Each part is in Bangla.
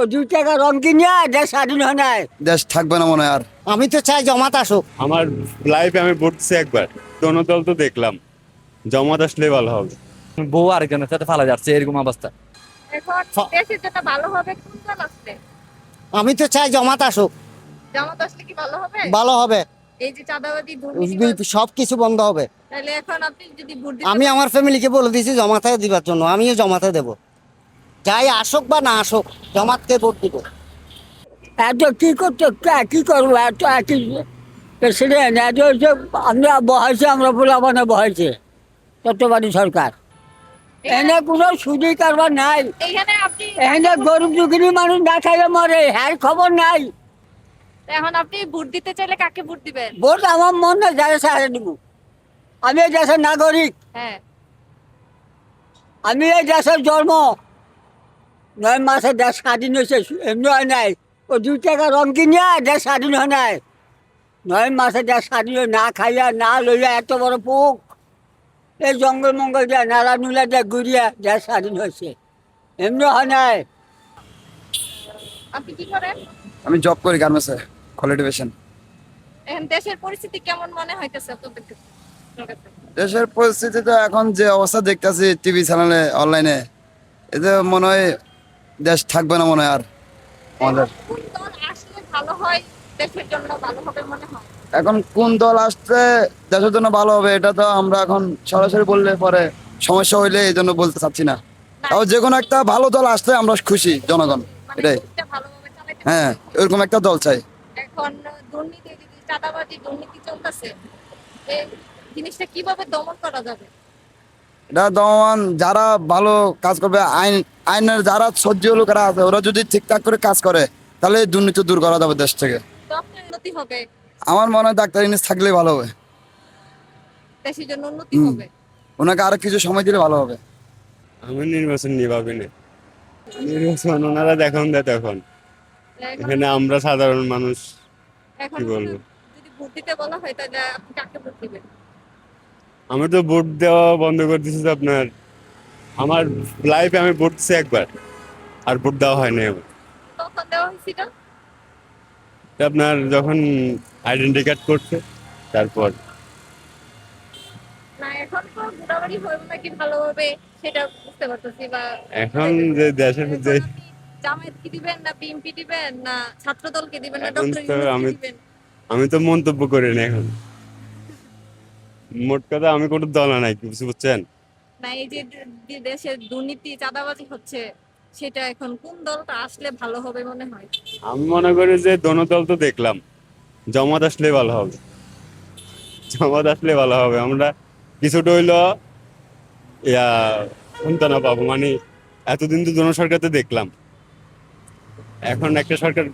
ও দুই টাকা রং কিনিয়া দেশ স্বাধীন হয় নাই দেশ থাকবে না মনে হয় আর। আমি তো চাই জমাত আসুক। আমার লাইফে আমি ভোট একবার। দোনো দল তো দেখলাম। জমাত আসলে ভালো হবে। বউ আরেকজনের সাথে ফালা যাচ্ছে এরকম অবস্থা। এখন ফ- দেশের ভালো হবে কোন দল আসলে আমি তো চাই জমাত আসুক। জামাত আসলে কি ভালো হবে? ভালো হবে। এই যে চাঁদাবাদি দুর্নীতি সব কিছু বন্ধ হবে। তাহলে এখন আপনি যদি ভোট দিতে আমি আমার ফ্যামিলিকে বলে দিয়েছি জমাতে দিবার জন্য আমিও জমাতে দেব। যাই আসুক বা না আসুক জমাতকে ভোট দিব। এত কি করতে কা- করব? এত একই প্রেসিডেন্ট? এত হচ্ছে আমরা বহাইছে আমরা পোলাপানে বহাইছে তত্ত্বাবধানী সরকার। এনে কোনো সুদি কারবার নাই। এনে গরিব দুঃখিনী মানুষ না খাইলে মরে হ্যাঁ খবর নাই। এখন আপনি ভোট দিতে চাইলে কাকে ভোট দিবেন? ভোট আমার মন না যারা সাহায্য দিব। আমি এই দেশের নাগরিক। হ্যাঁ। আমি এই দেশের জন্ম। নয় মাসে দেশ স্বাধীন হয়েছে এমনি হয় নাই। ও দুই টাকা রং কিনিয়া দেশ স্বাধীন হয় নাই। নয় মাসে দেশ স্বাধীন হয়ে না খাইয়া না লইয়া এত বড় পোক। এই জঙ্গল মঙ্গল দিয়ে নালা নুলা দিয়ে ঘুরিয়া দেশ স্বাধীন হয়েছে। এমনি হয় নাই। আপনি কি করেন? আমি জব করি গার্মেন্টসে কোয়ালিটিভেশন এখন দেশের পরিস্থিতি কেমন মনে হইতেছে আপনাদের? কাছে? দেশের পরিস্থিতি তো এখন যে অবস্থা দেখতেছি টিভি চ্যানেলে অনলাইনে এতে মনে হয় দেশ থাকবে না মনে হয় আর আমাদের। এখন কোন দল হয় দেশের জন্য ভালো হবে এটা তো আমরা এখন সরাসরি বললে পরে সমস্যা হইলে এই জন্য বলতে চাচ্ছি না। তাও যে কোনো একটা ভালো দল আসলে আমরা খুশি জনগণ মানে এটাই। হ্যাঁ এরকম একটা দল চাই। এখন দুর্নীতি চাঁদাবাজি দুর্নীতি চলতেছে এই জিনিসটা কীভাবে দমন করা যাবে? এটা দমন যারা ভালো কাজ করবে আইন আইনের যারা সহ্য লোকেরা আছে ওরা যদি ঠিকঠাক করে কাজ করে তাহলে দুর্নীতি দূর করা যাবে দেশ থেকে। তখন উন্নতি হবে। আমার মনে হয় ডাক্তার ইনিস থাকলে ভালো হবে। দেশের জন্য উন্নতি হবে। ওনাকে আরও কিছু সময় দিলে ভালো হবে। আমি নির্বাচন নিয়ে ভাবি না নির্বাচন ওনারা দেখন দেয় তখন। এখন- এখানে আমরা সাধারণ মানুষ কি বলব? যদি ভোট দিতে বলা হয় তাহলে আপনি কাকে ভোট দিবেন? আমি তো ভোট দেওয়া বন্ধ করে দিচ্ছি তো আপনার। আমার লাইফে আমি ভোট একবার আর ভোট দেওয়া হয়নি আমার দেওয়া হয়েছিল? আপনার যখন আইডেন্টি কার্ড করছে তারপর। না এখন তো নাকি ভালোভাবে সেটা বুঝতে পারতেছি বা এখন যে দেশের যে জামায়াত কি দিবেন না বিএনপি দিবেন না ছাত্র দলকে দিবেন না ডক্টর দিবেন? আমি তো মন্তব্য করি না এখন। মোট কথা আমি কোনো দল নাই কিছু বুঝছেন? না এই যে দেশের দুর্নীতি চাঁদাবাজি হচ্ছে সেটা এখন কোন দলটা আসলে ভালো হবে মনে হয়? আমি মনে করি যে দোনো দল তো দেখলাম জমাত আসলে ভালো হবে। জমাত আসলে ভালো হবে। আমরা কিছুটা হইল ইয়া সন্তানা পাবো। মানে এতদিন তো দোনো সরকার তো দেখলাম। এখন একটা সরকার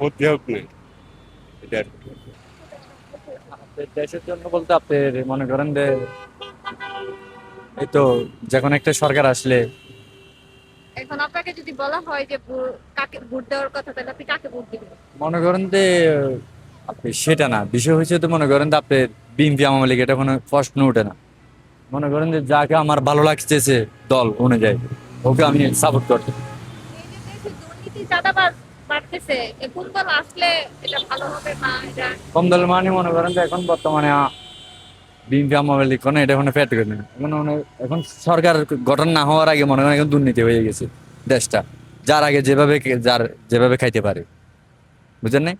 করতে হোক না। এটা আর কি। আমাদের দেশের জন্য বলতে আপনার মনে করেন যে এই তো যে কোনো একটা সরকার আসলে এখন আপনাকে যদি বলা হয় যে কাকে ভোট দেওয়ার কথা তাহলে আপনি কাকে ভোট দিবেন? মনে করেন যে আপনি সেটা না। বিষয় হচ্ছে তো মনে করেন যে আপনার বিএনপি আওয়ামী লীগ এটা কোনো প্রশ্ন ওঠে না। মনে করেন যে যাকে আমার ভালো লাগতেছে দল অনুযায়ী ওকে আমি সাপোর্ট করতে দল কম দলের মানে মনে করেন যে এখন বর্তমানে বিএনপি আওয়ামী লীগ কোনো এটা কোনো ফ্যাট করে না এখন মনে- এখন সরকার গঠন না হওয়ার আগে মনে করেন এখন দুর্নীতি হয়ে গেছে দেশটা। যার আগে যেভাবে যার যেভাবে খাইতে পারে। বুঝেন নাই?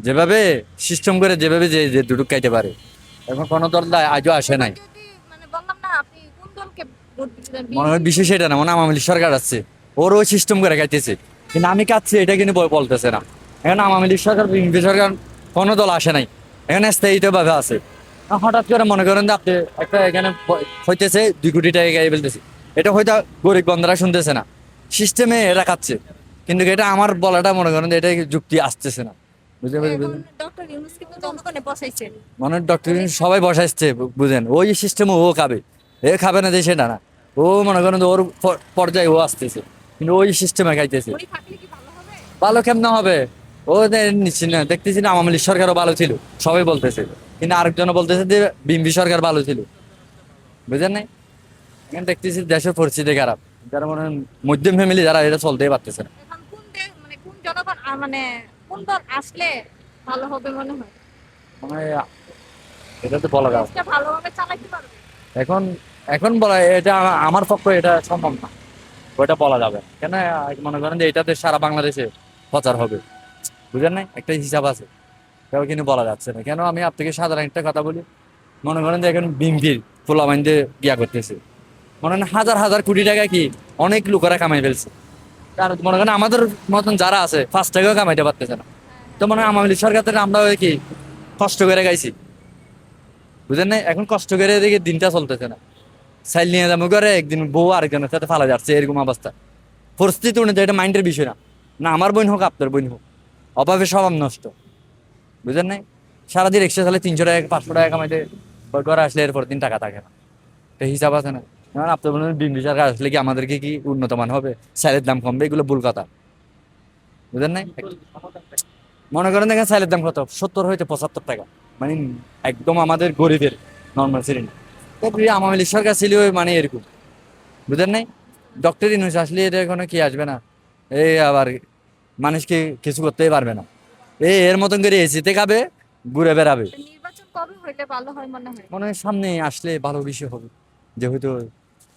যেভাবে সিস্টেম করে যেভাবে যে যে দুটুক খাইতে পারে। এখন কোনো দল আজও আসে নাই। মানে মনে হয় বিশেষ এটা না মনে হয় আওয়ামী লীগ সরকার আসছে। ওর ওই সিস্টেম করে খাইতেছে। কিন্তু আমি কাচ্ছি এটা কিন্তু বলতেছে না। এখন আওয়ামী লীগ সরকার বিএনপি সরকার কোনো দল আসে নাই। এখানে স্থায়িত ভাবে আছে। হঠাৎ করে মনে করেন যে আপনি একটা এখানে হইতেছে দুই কোটি টাকা গায়ে ফেলতেছে। এটা হয়তো গরিব বন্ধুরা শুনতেছে না। সিস্টেমে এরা খাচ্ছে কিন্তু এটা আমার বলাটা মনে করেন যে এটা যুক্তি আসতেছে না। বুঝতে ডক্টর মানে ডক্টর সবাই বসাইছে বুঝেন? ওই সিস্টেম ও খাবে। এ খাবে না যে সেটা না। ও মনে করেন যে ওর পর্যায়ে ও আসতেছে। কিন্তু ওই সিস্টেমে খাইতেছে। ভালো কেমন হবে? ও নিচ্ছি না দেখতেছি না আওয়ামী লীগ সরকারও ভালো ছিল সবাই বলতেছে। কিন্তু আরেকজন বলতেছে যে বিএমপি সরকার ভালো ছিল। বুঝেন নাই? এখন দেখতেছি দেশের পরিস্থিতি খারাপ। যারা মনে মধ্যম ফ্যামিলি যারা এটা চলতেই পারতেছে না। এখন মানে কোন মানে কোন দল আসলে ভালো হবে মনে হয়? এটা তো বলা যাবে ভালোভাবে চালাতে পারবে? এখন এখন বলা এটা আমার পক্ষে এটা সম্ভব না। ওইটা বলা যাবে কেন মনে করেন যে এটাতে সারা বাংলাদেশে প্রচার হবে। বুঝেন নাই? একটা হিসাব আছে। এটাও কিন্তু বলা যাচ্ছে না। কেন? আমি আপনাকে সাধারণ একটা কথা বলি। মনে করেন যে এখন বিম্পির পোলা বাইন্দে গিয়া করতেছে। মনে করেন হাজার হাজার কোটি টাকা কি অনেক লোকেরা কামাই ফেলছে। আর মনে করেন আমাদের মতন যারা আছে, পাঁচ টাকাও কামাইতে পারতেছে না। তো মনে হয় লীগ সরকার থেকে আমরা কি কষ্ট করে গাইছি? বুঝেন না এখন কষ্ট করে এদিকে দিনটা চলতেছে না। সাইল নিয়ে যাব করে একদিন বউ আরেকজনের সাথে ফালা যাচ্ছে, এরকম অবস্থা। পরিস্থিতি অনুযায়ী এটা মাইন্ডের বিষয় না। না, আমার বোন হোক, আপনার বোন হোক। অভাবে স্বভাব নষ্ট। বুঝেন নাই? সারাদিন রিক্সা চালে তিনশো টাকা, পাঁচশো টাকা কামাইতে ঘরে আসলে এরপর দিন টাকা থাকে না। এটা হিসাব আছে না। কারণ আপনার বলেন বিম্বি সরকার আসলে কি আমাদেরকে কি উন্নত মান হবে? স্যালের দাম কমবে, এগুলো ভুল কথা। বুঝেন নাই? মনে করেন দেখেন স্যালের দাম কত? সত্তর হইতে পঁচাত্তর টাকা। মানে একদম আমাদের গরিবের নর্মাল আওয়ামী লীগ সরকার ছিল মানে এরকম। বুঝেন নাই? ডক্টর ইনুস আসলে এটা এখনও কি আসবে না? এই আবার মানুষকে কিছু করতেই পারবে না। এই এর মতন করে এসিতে খাবে ঘুরে বেড়াবে। নির্বাচন কবে হইলে ভালো হয় মনে হয়? মনে হয় সামনে আসলে ভালো বিষয় হবে। যেহেতু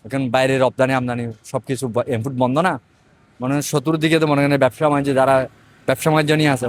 এখন বাইরে রপ্তানি আমদানি সবকিছু এমফুট বন্ধ না। মনে হয় শত্রুর দিকে তো মনে হয় ব্যবসা বাণিজ্য যারা ব্যবসা বাণিজ্য নিয়ে আছে